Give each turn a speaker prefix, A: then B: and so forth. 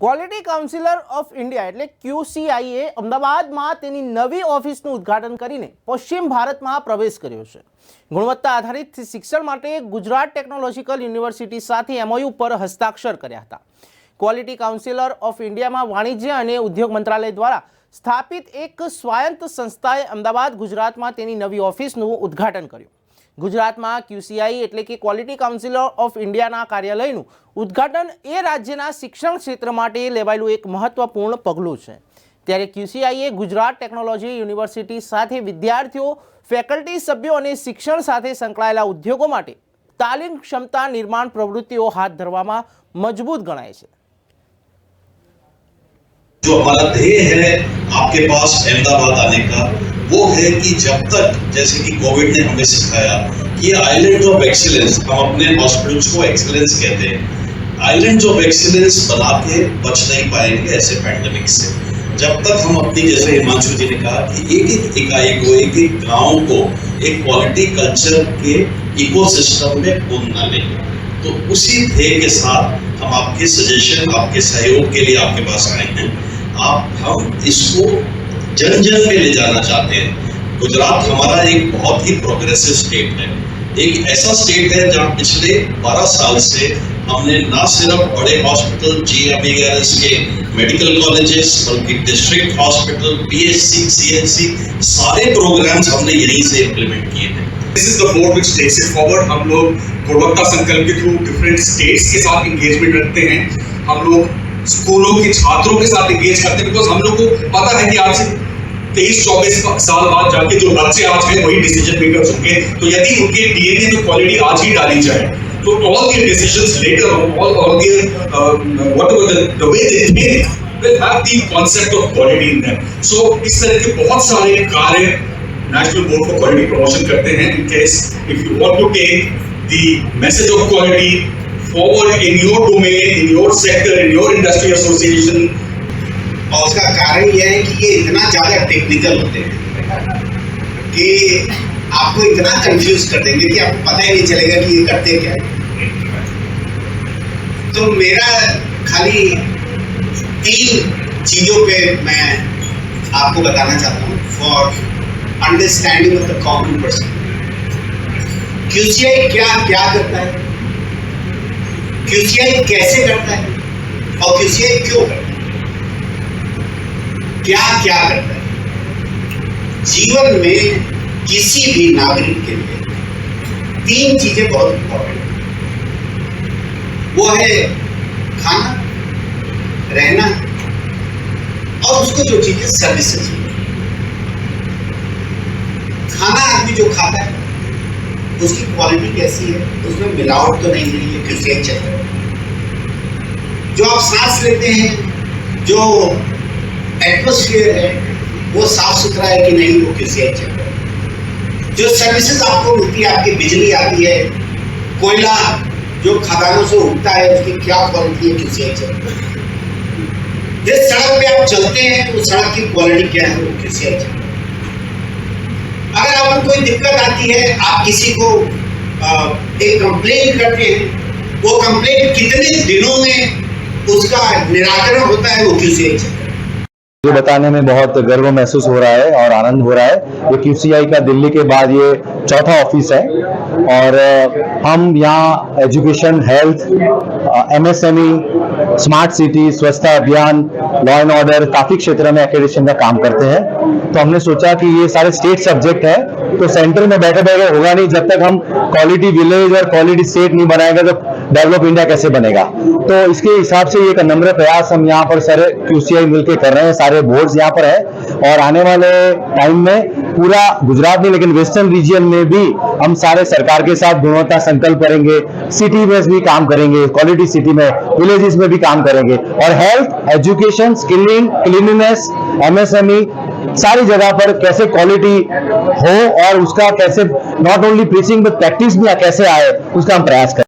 A: Quality councillor of India એટલે ક્યુસીઆઈએ અમદાવાદમાં તેની નવી ઓફિસનું ઉદ્ઘાટન કરીને પશ્ચિમ ભારતમાં પ્રવેશ કર્યો છે. ગુણવત્તા આધારિત શિક્ષણ માટે ગુજરાત ટેકનોલોજીકલ યુનિવર્સિટી સાથે એમઓયુ પર હસ્તાક્ષર કર્યા હતા. ક્વોલિટી કાઉન્સિલર ઓફ ઇન્ડિયામાં વાણિજ્ય અને ઉદ્યોગ મંત્રાલય દ્વારા સ્થાપિત એક સ્વાયત્ત સંસ્થાએ અમદાવાદ, ગુજરાતમાં તેની નવી ઓફિસનું ઉદ્ઘાટન કર્યું. ગુજરાતમાં ક્યુસીઆઈ એટલે કે ક્વોલિટી કાઉન્સિલ ઓફ ઇન્ડિયાના કાર્યાલયનું ઉદ્ઘાટન એ રાજ્યના શિક્ષણ ક્ષેત્ર માટે લેવાયેલું એક મહત્વપૂર્ણ પગલું છે ત્યારે ક્યુસીઆઈએ ગુજરાત ટેકનોલોજી યુનિવર્સિટી સાથે વિદ્યાર્થીઓ ફેકલ્ટી સભ્યો અને શિક્ષણ સાથે સંકળાયેલા ઉદ્યોગો માટે તાલીમ ક્ષમતા નિર્માણ પ્રવૃત્તિઓ હાથ ધરવામાં મજબૂત ગણાય છે
B: जो हमारा ध्येय है आपके पास अहमदाबाद आने का वो है कि जब तक जैसे कि कोविड ने हमें सिखाया कि आइलैंड ऑफ़ एक्सीलेंस हम अपने हॉस्पिटल्स को एक्सीलेंस कहते हैं। आइलैंड ऑफ़ एक्सीलेंस बना के बच नहीं पाएँगे ऐसे पैंडमिक से। जब तक हम अपनी, जैसे हिमांशु जी ने कहा कि एक एक इकाई को, एक एक गाँव को, एक क्वालिटी कल्चर के इकोसिस्टम में पूर्ण न लेंगे तो उसी ध्येय के साथ हम आपके सजेशन आपके सहयोग के लिए आपके पास आए हैं। आप, हम इसको जन जन में ले जाना चाहते हैं। गुजरात हमारा एक बहुत ही प्रोग्रेसिव स्टेट है। एक ऐसा स्टेट है जहाँ पिछले 12 साल से हमने ना सिर्फ़ बड़े हॉस्पिटल जी के मेडिकल कॉलेजेस बल्कि डिस्ट्रिक्ट हॉस्पिटल पीएचसी सीएचसी सारे प्रोग्राम्स हमने यहीं से इम्प्लीमेंट किए हैं।
C: This is the board which takes it forward हम लोग गुणवत्ता संकल्प के थ्रू डिफरेंट स्टेट्स के साथ इंगेजमेंट रखते हैं। हम लोग स्कूलों के छात्रों के साथ एंगेज करते हैं बिकॉज़ हम लोग को पता है कि आज तेईस चौबीस साल बाद जाके जो बच्चे आज हैं वही डिसीज़न मेकर्स होंगे तो यदि उनके डीएनए में क्वालिटी आज ही डाली जाए तो all their decisions later all all their whatever the the way they think will have the concept of quality इस तरह के बहुत सारे कार्य national board for quality promotion करते हैं in case if you want to take the message of quality forward in your domain, in your sector, in your industry association,
D: और उसका कारण यह है कि ये इतना ज़्यादा टेक्निकल होते हैं कि आपको इतना कंफ्यूज कर देंगे कि आपको पता ही नहीं चलेगा कि ये करते क्या है। तो मेरा खाली तीन चीज़ों पे मैं आपको बताना चाहता हूँ for understanding of the common person QCI क्या क्या करता है? क्यूसीआई कैसे करता है? और क्यूसीआई क्यों करता है? क्या क्या करता है? जीवन में किसी भी नागरिक के लिए तीन चीज़ें बहुत इंपॉर्टेंट वो है खाना, रहना और उसको जो चीज़ें सर्विसेज़ खाना आदमी जो खाता है, उसकी क्वालिटी कैसी है? उसमें मिलावट तो नहीं है ये है। जो आप सांस लेते हैं, जो एटमोस्फियर है वो साफ़ सुथरा है कि नहीं वो किसी चल जो सर्विसेज़ आपको मिलती है आपकी बिजली आती है कोयला जो खदानों से उठता है उसकी क्या क्वालिटी है किसी चल जिस सड़क पे आप चलते हैं तो सड़क की क्वालिटी क्या है वो किसी चल अगर आपको कोई दिक्कत आती है आप किसी को अ, एक कंप्लेन करते हैं वो कंप्लेन कितने दिनों में उसका निराकरण होता है वो रहा है।
E: ये बताने में बहुत गर्व महसूस हो रहा है और आनंद हो रहा है। ये क्यूसीआई का दिल्ली के बाद ये चौथा ऑफ़िस है और हम यहाँ education health MSME smart city स्वच्छता अभियान लॉ एंड ऑर्डर काफ़ी क्षेत्र में एक्रेडिशन का काम करते हैं। तो हमने सोचा कि ये सारे स्टेट सब्जेक्ट है तो सेंटर में बैठे बैठे होगा नहीं जब तक हम क्वालिटी विलेज और क्वालिटी स्टेट नहीं बनाएँगे तो डेवलप इंडिया कैसे बनेगा? तो इसके हिसाब से एक नम्र प्रयास हम यहाँ पर सारे क्यूसीआई मिलकर कर रहे हैं, सारे बोर्ड्स यहाँ पर है। और आने वाले टाइम में पूरा गुजरात में, लेकिन वेस्टर्न रीजन में भी हम सारे सरकार के साथ गुणवत्ता संकल्प करेंगे सिटी में भी काम करेंगे क्वालिटी सिटी में विलेजेस में भी काम करेंगे। और health education skilling cleanliness MSME सारी जगह पर कैसे क्वालिटी हो और उसका कैसे not only preaching but practice भी कैसे आए, उसका हम प्रयास करें